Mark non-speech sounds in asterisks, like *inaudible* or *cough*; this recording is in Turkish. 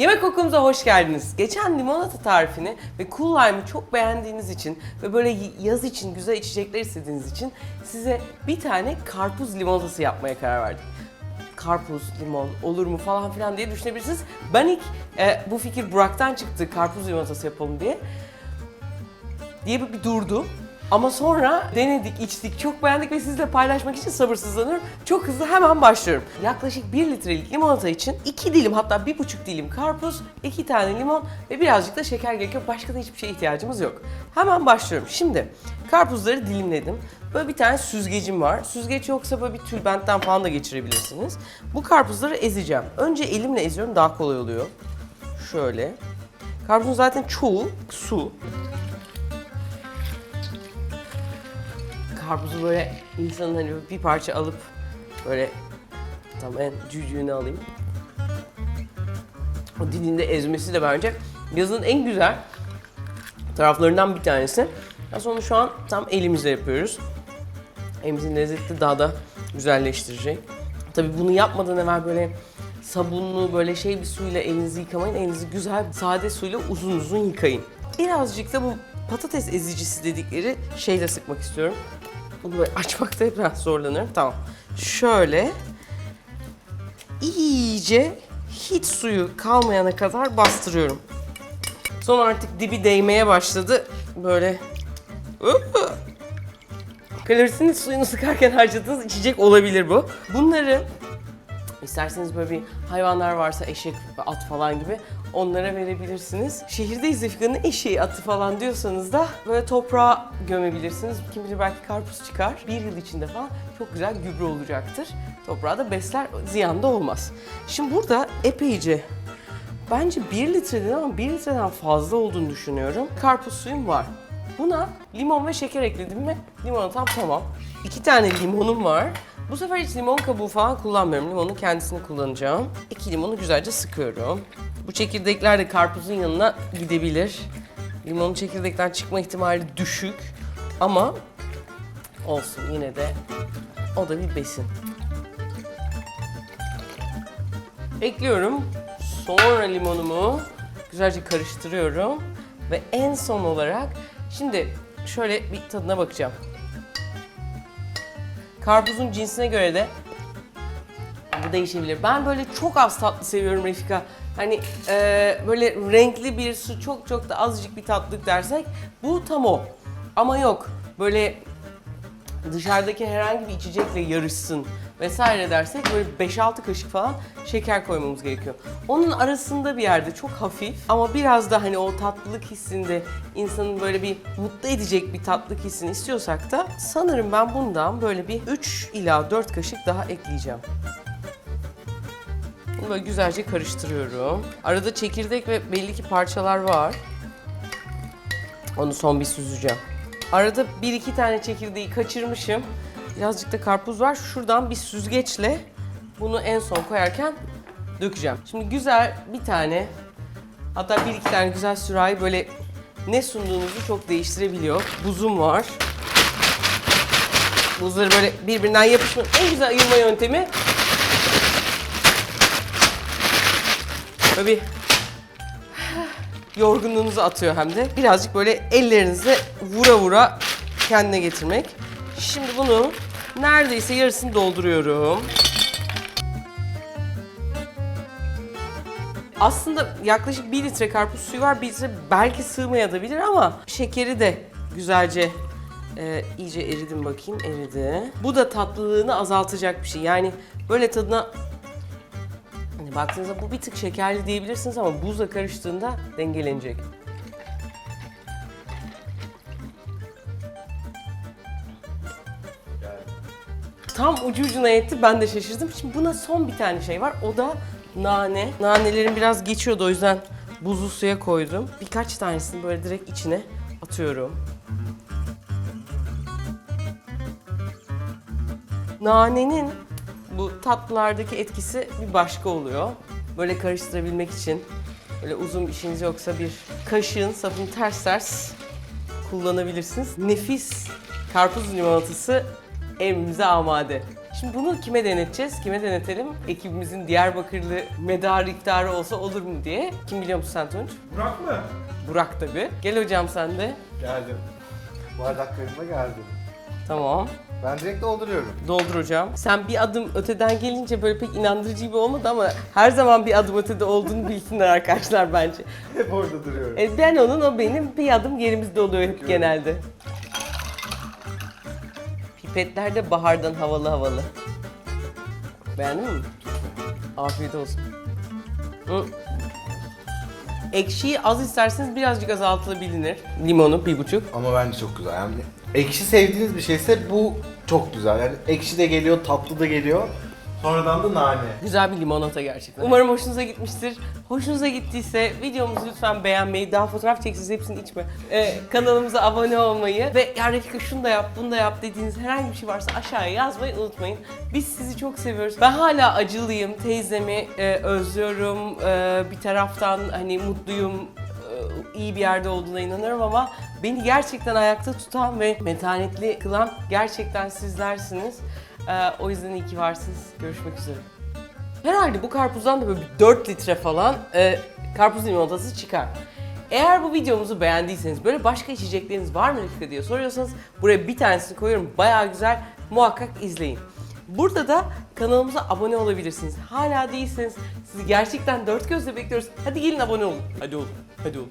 Yemek okulumuza hoş geldiniz. Geçen limonata tarifini ve cool lime'ı çok beğendiğiniz için ve böyle yaz için güzel içecekler istediğiniz için size bir tane karpuz limonatası yapmaya karar verdik. Karpuz, limon olur mu falan filan diye düşünebilirsiniz. Ben ilk e, bu fikir Burak'tan çıktı karpuz limonatası yapalım diye diye bir durdu. Ama sonra denedik, içtik, çok beğendik ve sizle paylaşmak için sabırsızlanıyorum. Çok hızlı hemen başlıyorum. Yaklaşık 1 litrelik limonata için 2 dilim hatta 1,5 dilim karpuz, 2 tane limon ve birazcık da şeker gerekiyor. Başka da hiçbir şeye ihtiyacımız yok. Hemen başlıyorum. Şimdi karpuzları dilimledim. Böyle bir tane süzgecim var. Süzgeç yoksa böyle bir tülbentten falan da geçirebilirsiniz. Bu karpuzları ezeceğim. Önce elimle eziyorum daha kolay oluyor. Şöyle. Karpuzun zaten çoğu su. Karpuzu böyle insanın hani bir parça alıp böyle tam en cücüğünü alayım. O dilinde ezmesi de bence yazın en güzel taraflarından bir tanesi. Aslında onu şu an tam elimizle yapıyoruz. Elimizin lezzeti daha da güzelleştirecek. Tabii bunu yapmadan evvel böyle sabunlu böyle şey bir suyla elinizi yıkamayın. Elinizi güzel sade suyla uzun uzun yıkayın. Birazcık da bu patates ezicisi dedikleri şeyle sıkmak istiyorum. Bunu böyle açmakta biraz zorlanıyorum. Tamam. Şöyle iyice hiç suyu kalmayana kadar bastırıyorum. Sonra artık dibi değmeye başladı. Böyle kalorisini suyunu sıkarken harcadığınız içecek olabilir bu. Bunları isterseniz böyle bir hayvanlar varsa eşek, at falan gibi onlara verebilirsiniz. Şehirdeyiz Efkan'ın eşeği, atı falan diyorsanız da böyle toprağa gömebilirsiniz. Kim bilir belki karpuz çıkar. Bir yıl içinde falan çok güzel gübre olacaktır. Toprağı da besler, ziyan da olmaz. Şimdi burada epeyce Bence 1 litreden ama 1 litreden fazla olduğunu düşünüyorum. Karpuz suyum var. Buna limon ve şeker ekledim mi limonatam tamam. 2 tane limonum var. Bu sefer hiç limon kabuğu falan kullanmıyorum. Limonun kendisini kullanacağım. 2 limonu güzelce sıkıyorum. Bu çekirdekler de karpuzun yanına gidebilir. Limonun çekirdekten çıkma ihtimali düşük. Ama olsun yine de o da bir besin. Ekliyorum. Sonra limonumu güzelce karıştırıyorum. Ve en son olarak şimdi şöyle bir tadına bakacağım. Karpuzun cinsine göre de bu değişebilir. Ben böyle çok az tatlı seviyorum Refika. Hani e, böyle renkli bir su çok çok da azıcık bir tatlılık dersek bu tam o. Ama yok böyle dışarıdaki herhangi bir içecekle yarışsın vesaire dersek böyle 5-6 kaşık falan şeker koymamız gerekiyor. Onun arasında bir yerde çok hafif ama biraz da hani o tatlılık hissinde insanın böyle bir mutlu edecek bir tatlılık hissini istiyorsak da sanırım ben bundan böyle bir 3 ila 4 kaşık daha ekleyeceğim. Böyle güzelce karıştırıyorum. Arada çekirdek ve belli ki parçalar var. Onu son bir süzeceğim. Arada bir iki tane çekirdeği kaçırmışım. Birazcık da karpuz var. Şuradan bir süzgeçle bunu en son koyarken dökeceğim. Şimdi güzel bir tane hatta bir iki tane güzel sürahi böyle ne sunduğunuzu çok değiştirebiliyor. Buzum var. Buzları böyle birbirinden yapışma. En güzel ayırma yöntemi böyle bir yorgunluğunuzu atıyor hem de. Birazcık böyle ellerinizle vura vura kendine getirmek. Şimdi bunu neredeyse yarısını dolduruyorum. Aslında yaklaşık 1 litre karpuz suyu var. 1 litre belki sığmayabilir ama şekeri de güzelce e, iyice eridim bakayım. Eridi. Bu da tatlılığını azaltacak bir şey. Yani böyle tadına Hani baktığınızda bu bir tık şekerli diyebilirsiniz ama buzla karıştığında dengelenecek. Tam ucu ucuna yetti. Ben de şaşırdım. Şimdi buna son bir tane şey var. O da nane. Nanelerin biraz geçiyordu o yüzden buzlu suya koydum. Birkaç tanesini böyle direkt içine atıyorum. Nanenin bu tatlılardaki etkisi bir başka oluyor. Böyle karıştırabilmek için böyle uzun bir işiniz yoksa bir kaşığın sapını ters ters kullanabilirsiniz. Nefis karpuz limonatası evimize amade. Şimdi bunu kime deneteceğiz? Kime denetelim? Ekibimizin Diyarbakırlı medar iftarı olsa olur mu diye. Kim biliyor musun sen Tunç? Burak mı? Burak tabii. Gel hocam sen de. Geldim. Bardaklarımla geldim. Tamam. Ben direkt dolduruyorum. Doldur hocam. Sen bir adım öteden gelince böyle pek inandırıcı gibi olmadı ama her zaman bir adım ötede olduğunu bilsinler arkadaşlar bence. *laughs* Hep orada duruyorum. E, ben onun, o benim bir adım gerimizde oluyor hep genelde. Pipetler de bahardan havalı havalı. Beğendin mi? Afiyet olsun. Hı. Ekşiyi az isterseniz birazcık azaltılabilir. Limonu bir buçuk. Ama bence çok güzel. Yani ekşi sevdiğiniz bir şeyse bu çok güzel. Yani ekşi de geliyor, tatlı da geliyor. Sonradan da nane. Güzel bir limonata gerçekten. Umarım hoşunuza gitmiştir. Hoşunuza gittiyse videomuzu lütfen beğenmeyi, daha fotoğraf çeksiniz hepsini içme. Ee, kanalımıza abone olmayı ve ya Refika şunu da yap, bunu da yap dediğiniz herhangi bir şey varsa aşağıya yazmayı unutmayın. Biz sizi çok seviyoruz. Ben hala acılıyım, teyzemi e, özlüyorum. E, bir taraftan hani mutluyum, e, iyi bir yerde olduğuna inanıyorum ama beni gerçekten ayakta tutan ve metanetli kılan gerçekten sizlersiniz. E, o yüzden iyi ki varsınız. Görüşmek üzere. Herhalde bu karpuzdan da böyle bir 4 litre falan e, karpuz limonatası çıkar. Eğer bu videomuzu beğendiyseniz böyle başka içecekleriniz var mı Refika diye soruyorsanız buraya bir tanesini koyuyorum. Bayağı güzel. Muhakkak izleyin. Burada da kanalımıza abone olabilirsiniz. Hala değilseniz sizi gerçekten dört gözle bekliyoruz. Hadi gelin abone olun. Hadi olun. Hadi olun.